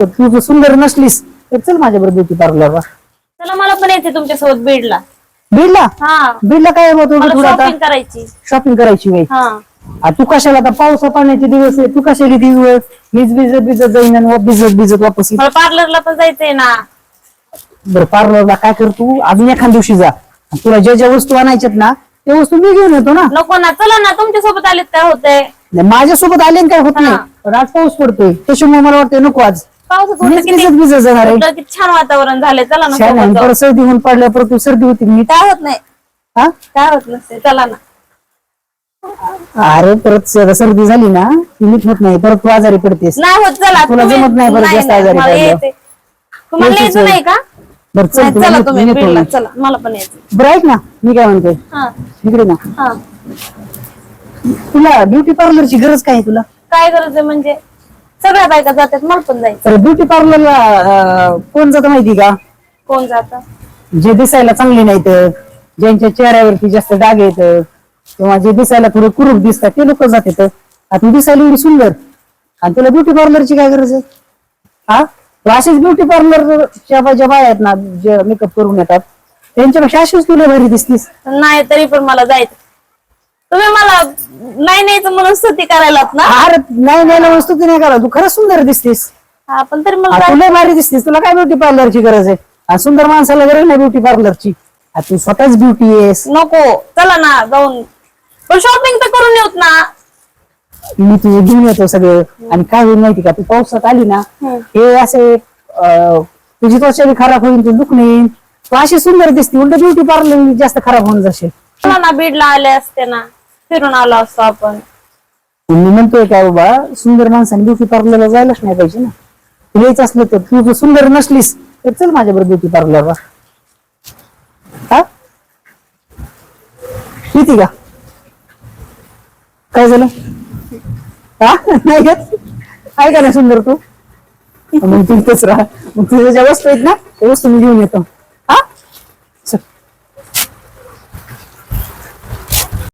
तू जर सुंदर नसलीस तर चल माझ्याबरोबर ब्युटी पार्लरला चला मला पण यायचे तुमच्यासोबत बीडला. बीडला? हा. बीडला काय मला आता? शॉपिंग करायची. शॉपिंग करायची वेळ हा. आ, तू कशाला आता पावसा पाण्याचे दिवस आहे? तू कशाला दिवस? मीच भिजत भिजत जाईन आणि वा- भिजत भिजत वापस येईन. मला पार्लरला पण जायचंय ना. बरं पार्लरला काय कर तू? अजून एखाद दिवशी जा. आणि तुला ज्या ज्या वस्तू आणायच्यात ना त्या वस्तू मी घेऊन येतो ना. नको ना चला ना तुमच्यासोबत आलेत काय होतंय? नाही, माझ्यासोबत आले काय होत नाही. हा. पण आज पाऊस पडतोय. त्याच्यामुळे मला वाटतं नको आज. पावसात होतं किती? भिजत भिजत जाणार आहे? कुठलं किती छान वातावरण झालंय. चला ना छान आहे. सोबत जाऊ. परत सर्दी होऊन पडल्या परत सर्दी होती. मी काय होत नाही. हा? काय होत नसते चला ना. अरे परत सर्दी झाली ना की नीट होत नाही. परत तू आजारी पडतेस. नाही होत चला. तुला तुम्ही- जमत नाही बरं जास्त आजारी मला पडल्यावर. यायचंय. तुम्हाला यायचंच यायचं. नाही का? बरं चल नाही, तुम्ही बीडला. चला मला पण यायचं ऐक ना मी काय म्हणते हा. इकडे ना. हा. तुला ब्युटी पार्लरची गरज काय आहे तुला? काय गरज आहे म्हणजे? सगळ्या बायका जातात मला पण जायचं. तर ब्युटी पार्लरला कोण जातं माहिती का? कोण जात? जे दिसायला चांगले नाहीत ज्यांच्या चेहऱ्यावरती जास्त डाग येत किंवा जे दिसायला थोडे कुरूप दिसतात ते लोक जातात. आता तू दिसायला एवढी सुंदर. आणि तुला ब्युटी पार्लरची काय गरज आहे? हा? तू अशीच ब्युटी पार्लरच्या ज्या बाया आहेत ना जे मेकअप करून येतात त्यांच्यापेक्षा अशीच तुला भारी दिसतीस. नाही तरी पण मला जायचं. तुम्ही मला नाही न्यायचं म्हणून स्तुती करायलात ना. अरे नाही नाही ना वस्तू ती नाही करा तू खरंच सुंदर दिसतीस. हा पण तरी मला. तुला भारी दिसतीस. तुला काय ब्युटी पार्लरची गरज आहे? सुंदर माणसाला गरज नाही ब्युटी पार्लरची तू स्वतःच ब्युटी आहेस. नको चला ना जाऊन. पण शॉपिंग तर करून येऊत ना. मी तुझे घेऊन येतो सगळं. आणि काय होईल माहिती का? तू पावसात आली ना. हे असे अं, तुझी त्वचा बी खराब होईल तू दुखणे येईल. तू अशी सुंदर दिसते. उलट ब्युटी पार्लर जास्त खराब होऊन जाशील. चला ना बीडला आले असते ना. फिरून आलो असतो आपण. मी म्हणतोय काय बाबा सुंदर माणसाने ब्युटी पार्लरला जायलाच नाही पाहिजे ना. तुला यायचं असलं तर तू जर सुंदर नसलीस तर चल माझ्याबरोबर ब्युटी पार्लरला हा? किती का? काय झालं? हा? नाही घेत ऐका ना सुंदर तू. मग तू इथेच राहा. मग तुझ्या ज्या वस्तू आहेत ना त्या वस्तू मी घेऊन येतो.